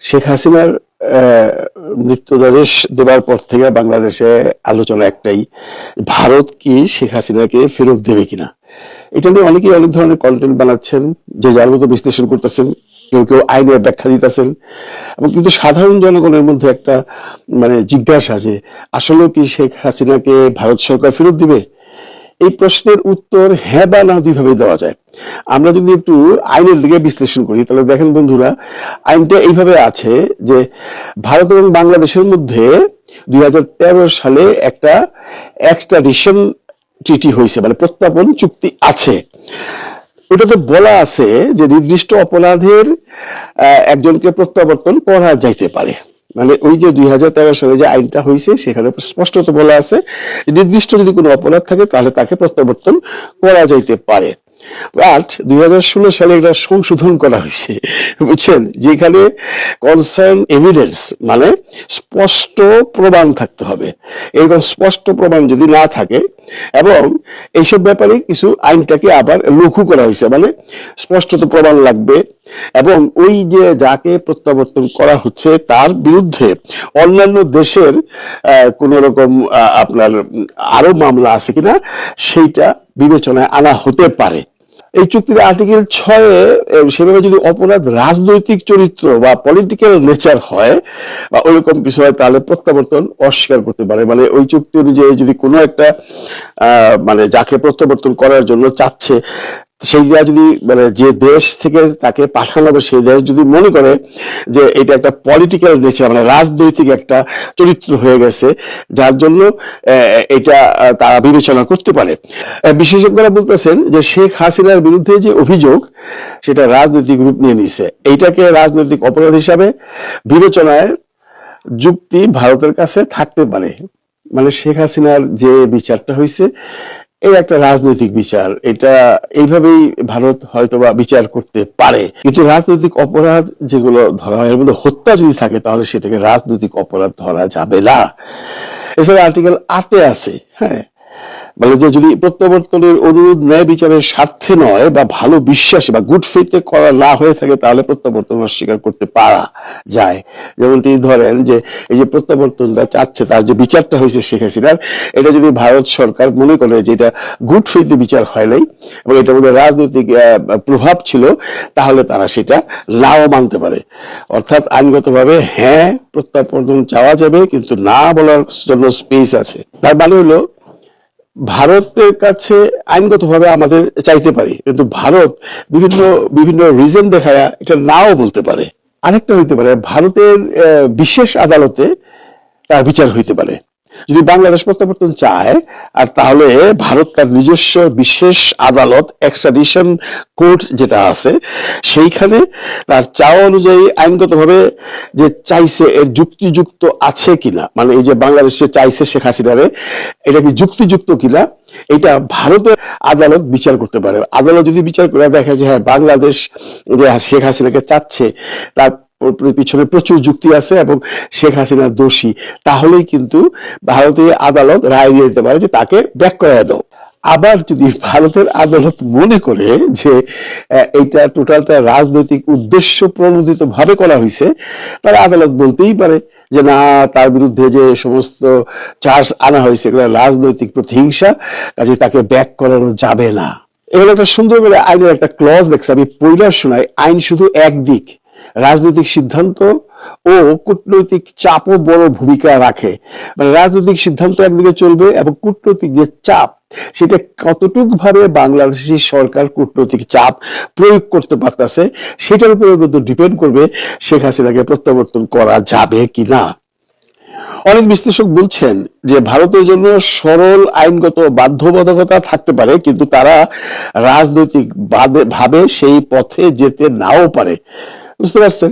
শেখ হাসিনার মৃত্যুদাদেশ দেবার পর থেকে বাংলাদেশে আলোচনা একটাই, ভারত কি শেখ হাসিনাকে ফেরত দেবে কিনা? এটা নিয়ে অনেকেই অনেক ধরনের কন্টেন্ট বানাচ্ছেন, যে যার মতো বিশ্লেষণ করতেছেন, কেউ কেউ আইনের ব্যাখ্যা দিতেছেন, এবং কিন্তু সাধারণ জনগণের মধ্যে একটা মানে জিজ্ঞাসা যে আসলেও কি শেখ হাসিনাকে ভারত সরকার ফেরত দিবে? এই প্রশ্নের উত্তর হ্যাঁ বা না দুইভাবে দেওয়া যায়। আমরা যদি একটু আইনের দিকে বিশ্লেষণ করি, তাহলে দেখেন বন্ধুরা, আইনটা এইভাবে আছে যে ভারত এবং বাংলাদেশের মধ্যে দুই হাজার তেরো সালে একটা এক্সট্রাডিশন ট্রিটি হয়েছে মানে প্রত্যাপন চুক্তি আছে। ওটাতে বলা আছে যে নির্দিষ্ট অপরাধের একজনকে প্রত্যাবর্তন করা যাইতে পারে। মানে ওই যে দুই হাজার তেরো সালে যে আইনটা হয়েছে সেখানে স্পষ্টত বলা আছে, নির্দিষ্ট যদি কোনো অপরাধ থাকে, তাহলে তাকে প্রত্যাবর্তন করা যাইতে পারে। বাট দুই সালে এটা সংশোধন করা হয়েছে, বুঝছেন? যেখানে কনসার্ন এভিডেন্স মানে স্পষ্ট প্রমাণ থাকতে হবে। এরকম স্পষ্ট প্রমাণ যদি না থাকে, এবং এইসব ব্যাপারে কিছু আইনটাকে আবার লঘু করা হয়েছে মানে স্পষ্টত প্রমাণ লাগবে, এবং ওই যে যাকে প্রত্যাবর্তন করা হচ্ছে, তার বিরুদ্ধে অন্যান্য দেশের কোন রকম আপনার আরও মামলা আছে কিনা, সেইটা বিবেচনায় আনা হতে পারে। এই চুক্তির আর্টিকেল ছয়ে সেভাবে যদি অপরাধ রাজনৈতিক চরিত্র বা পলিটিক্যাল নেচার হয়, বা ওইরকম কিছু হয়, তাহলে প্রত্যাবর্তন অস্বীকার করতে পারে। মানে ওই চুক্তি অনুযায়ী যদি কোনো একটা মানে যাকে প্রত্যাবর্তন করার জন্য চাচ্ছে সেইটা যদি মানে যে দেশ থেকে তাকে পাঠানো হবে, সেই দেশ যদি মনে করে যে এটা একটা পলিটিক্যাল নেচার মানে রাজনৈতিক একটা চরিত্র হয়ে গেছে, যার জন্য এটা তারা বিবেচনা করতে পারে। বিশেষজ্ঞরা বলতেছেন যে শেখ হাসিনার বিরুদ্ধে যে অভিযোগ, সেটা রাজনৈতিক রূপ নিয়ে নিছে। এইটাকে রাজনৈতিক অপরাধ হিসাবে বিবেচনায় যুক্তি ভারতের কাছে থাকতে পারে। মানে শেখ হাসিনার যে বিচারটা হয়েছে এই একটা রাজনৈতিক বিচার। এটা এইভাবেই ভারত হয়তোবা বিচার করতে পারে। কিন্তু রাজনৈতিক অপরাধ যেগুলো ধরা হয়, এর মধ্যে হত্যা যদি থাকে, তাহলে সেটাকে রাজনৈতিক অপরাধ ধরা যাবে না। এছাড়া আর্টিকেল আটে আছে হ্যাঁ? মানে যে যদি প্রত্যাবর্তনের অনুরোধ ন্যায় বিচারের স্বার্থে নয় বা ভালো বিশ্বাসে বা গুড ফেইতে করা না হয়ে থাকে, তাহলে প্রত্যাবর্তন অস্বীকার করতে পারা যায়। যেমন তিনি ধরেন যে, এই যে প্রত্যাবর্তনটা চাচ্ছে, তার যে বিচারটা হয়েছে শেখ এটা যদি ভারত সরকার মনে করে যে এটা গুড ফেইতে বিচার হয় নাই এবং এটার মধ্যে রাজনৈতিক প্রভাব ছিল, তাহলে তারা সেটা নাও মানতে পারে। অর্থাৎ আইনগতভাবে হ্যাঁ প্রত্যাবর্তন চাওয়া যাবে, কিন্তু না বলার জন্য স্পেস আছে। তার মানে হলো ভারতের কাছে আইনগতভাবে আমাদের চাইতে পারি, কিন্তু ভারত বিভিন্ন বিভিন্ন রিজন দেখায় এটা নাও বলতে পারে। আরেকটা হইতে পারে, ভারতের বিশেষ আদালতে তার বিচার হইতে পারে। যদি বাংলাদেশ প্রত্যাবর্তন চায়, আর তাহলে ভারত তার নিজস্ব বিশেষ আদালত এক্সট্রাডিশন কোর্ট যেটা আছে, সেইখানে তার চাওয়া অনুযায়ী আইনগতভাবে যে চাইছে, এর যুক্তিযুক্ত আছে কিনা মানে এই যে বাংলাদেশে চাইছে শেখ হাসিনারে, এটা কি যুক্তিযুক্ত কিনা, এটা ভারতের আদালত বিচার করতে পারে। আদালত যদি বিচার করে দেখে যে হ্যাঁ বাংলাদেশ যে শেখ হাসিনাকে চাচ্ছে, তার পিছনে প্রচুর যুক্তি আছে এবং শেখ হাসিনা দোষী। তাহলেই কিন্তু ভারতীয় আদালত রায় দিয়ে দিতে পারে যে তাকে ব্যাক করে দাও। আবার যদি ভারতের আদালত মনে করে যে এইটা টোটালটা রাজনৈতিক উদ্দেশ্য প্রণোদিত ভাবে করা হয়েছে তাহলে আদালত বলতেই পারে যে, না, তার বিরুদ্ধে যে সমস্ত চার্জ আনা হয়েছে এগুলো রাজনৈতিক প্রতিহিংসা কাজে তাকে ব্যাক করানো যাবে না। এখানে একটা সুন্দর করে আইনের একটা ক্লজ দেখছে। আমি পইলার শোনাই আইন শুধু একদিক রাজনৈতিক সিদ্ধান্ত ও কূটনৈতিক চাপও বড় ভূমিকা রাখে। মানে রাজনৈতিক সিদ্ধান্ত একদিকে চলবে এবং কূটনৈতিক যে চাপ, সেটা কতটুক ভাবে বাংলাদেশি সরকার কূটনৈতিক চাপ প্রয়োগ করতে পারতেছে, সেটার উপরে কিন্তু ডিপেন্ড করবে শেখ হাসিনাকে প্রত্যাবর্তন করা যাবে কি না অনেক বিশ্লেষক বলছেন যে ভারতের জন্য সরল আইনগত বাধ্যবাধকতা থাকতে পারে, কিন্তু তারা রাজনৈতিক ভাবে সেই পথে যেতে নাও পারে। বুঝতে পারছেন?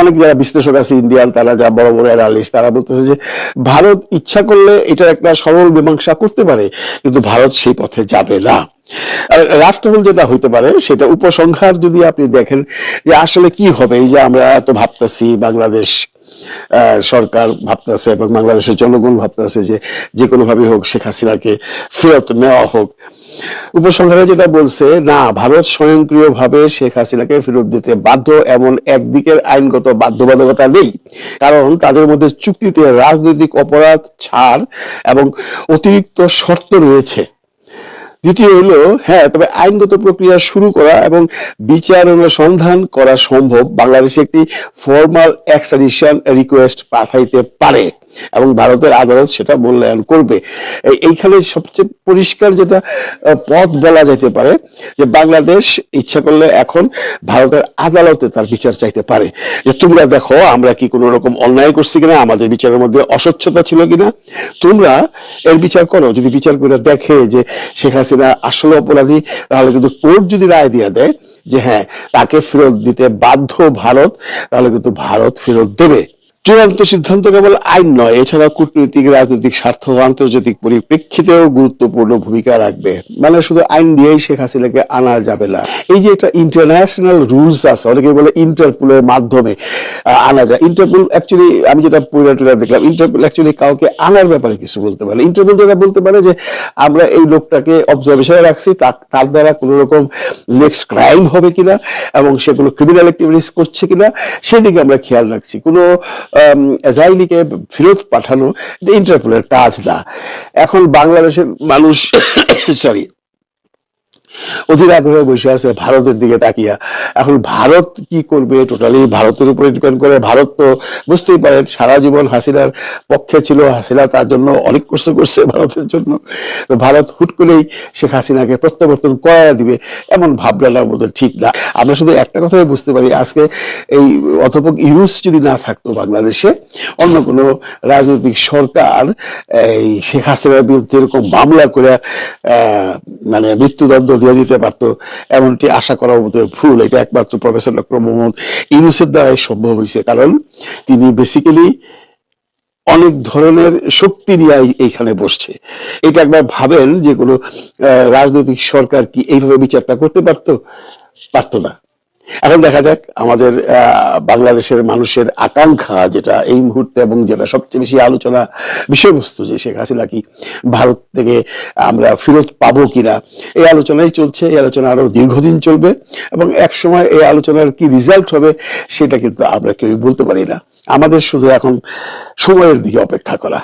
অনেক যারা বিশ্লেষক আছে ইন্ডিয়ান তারা যা বড় বড় অ্যানালিস্ট তারা বলতেছে যে ভারত ইচ্ছা করলে এটার একটা সরল মীমাংসা করতে পারে, কিন্তু ভারত সেই পথে যাবে না। আর রাষ্ট্রমূল যেটা হইতে পারে, সেটা উপসংহার যদি আপনি দেখেন যে আসলে কি হবে, এই যে আমরা এত ভাবতেছি বাংলাদেশ সরকার ভাবতেছে এবং বাংলাদেশের জনগণ ভাবতেছে যে যে কোনো ভাবে হোক শেখ হাসিনাকে ফেরত নেওয়া হোক উপসংহারে যেটা বলছে, না, ভারত স্বয়ংক্রিয়ভাবে শেখ হাসিনাকে ফেরত দিতে বাধ্য এমন একদিকের আইনগত বাধ্যবাধকতা নেই। কারণ তাদের মধ্যে চুক্তিতে রাজনৈতিক অপরাধ, ছাড় এবং অতিরিক্ত শর্ত রয়েছে। দ্বিতীয় হলো হ্যাঁ তবে আইনগত প্রক্রিয়া শুরু করা এবং বিচার অনুসন্ধান করা সম্ভব। বাংলাদেশে একটি ফর্মাল এক্সট্রাডিশন রিকোয়েস্ট পাঠাইতে পারে। এবং ভারতের আদালত সেটা মূল্যায়ন করবে। এইখানে সবচেয়ে পরিষ্কার যেটা পথ বলা যেতে পারে, যে বাংলাদেশ ইচ্ছা করলে এখন ভারতের আদালতে তার বিচার চাইতে পারে। যে তোমরা দেখো, আমরা কি কোনো রকম অন্যায় করছি কিনা, আমাদের বিচারের মধ্যে অস্বচ্ছতা ছিল কিনা? তোমরা এর বিচার করো। যদি বিচার করে দেখে যে শেখ হাসিনা আসলে অপরাধী, তাহলে কিন্তু কোর্ট যদি রায় দিয়ে দেয় যে হ্যাঁ তাকে ফেরত দিতে বাধ্য ভারত, তাহলে কিন্তু ভারত ফেরত দেবে। চূড়ান্ত সিদ্ধান্ত কেবল আইন নয় এছাড়া কূটনৈতিক, রাজনৈতিক স্বার্থ আন্তর্জাতিক পরিপ্রেক্ষিতেও গুরুত্বপূর্ণ ভূমিকা রাখবে। মানে শুধু আইন দিয়েই শেখ হাসিনাকে আনা যাবে না। এই যে একটা ইন্টারন্যাশনাল রুলস আছে, অনেকে বলে ইন্টারপুলের মাধ্যমে আনা যায়। ইন্টারপুল অ্যাকচুয়ালি আমি যেটা পুরা দেখলাম, ইন্টারপুল অ্যাকচুয়ালি কাউকে আনার ব্যাপারে কিছু বলতে পারে ইন্টারপুল যেটা বলতে পারে যে, আমরা এই লোকটাকে অবজারভেশনে রাখছি, তার দ্বারা কোনো রকম নেক্সট ক্রাইম হবে কিনা, এবং সেগুলো ক্রিমিনাল অ্যাক্টিভিটিস করছে কিনা, সেদিকে আমরা খেয়াল রাখছি। কোনো অ্যাজাইলিকে ফেরত পাঠানো ইন্টারপোলের কাজ না। এখন বাংলাদেশের মানুষ সরি অধীর আগ্রহে বসে আছে ভারতের দিকে তাকিয়া। এখন ভারত কি করবে? টোটালি ভারতের উপরে ডিপেন্ড করে। ভারত তো বুঝতেই পারেন, সারা জীবন হাসিনার পক্ষে ছিল। হাসিনা তার জন্য অনেক কষ্ট করছে ভারতের জন্য। তো ভারত হুট করেই শেখ হাসিনাকে প্রত্যাবর্তন করা দিবে। এমন ভাবনাটার মধ্যে ঠিক না। আমরা শুধু একটা কথাই বুঝতে পারি, আজকে এই অধ্যাপক ইউনুস যদি না থাকতো বাংলাদেশে, অন্য কোনো রাজনৈতিক সরকার এই শেখ হাসিনার বিরুদ্ধে এরকম মামলা করে মানে মৃত্যুদণ্ড দিয়ে দিতে পারত। এমনটি আশা করা মতো ভুল। এটা একমাত্র প্রফেসর ডক্টর মোহাম্মদ ইউনুসের দ্বারাই সম্ভব হয়েছে। কারণ তিনি বেসিক্যালি অনেক ধরনের শক্তি নিয়ে এই- এইখানে বসছে। এটা একবার ভাবেন যে কোনো রাজনৈতিক সরকার কি এইভাবে বিচারটা করতে পারতো? পারতো না। এখন দেখা যাক আমাদের বাংলাদেশের মানুষের আকাঙ্ক্ষা যেটা এই মুহূর্তে এবং যেটা সবচেয়ে বেশি আলোচনা বিষয়বস্তু যে শেখ হাসিনা কি ভারত থেকে আমরা ফেরত পাবো কিনা, এই আলোচনাই চলছে। এই আলোচনা আরও দীর্ঘদিন চলবে এবং এক সময় এই আলোচনার কি রেজাল্ট হবে সেটা কিন্তু আমরা কেউ বলতে পারি না। আমাদের শুধু এখন সময়ের দিকে অপেক্ষা করা।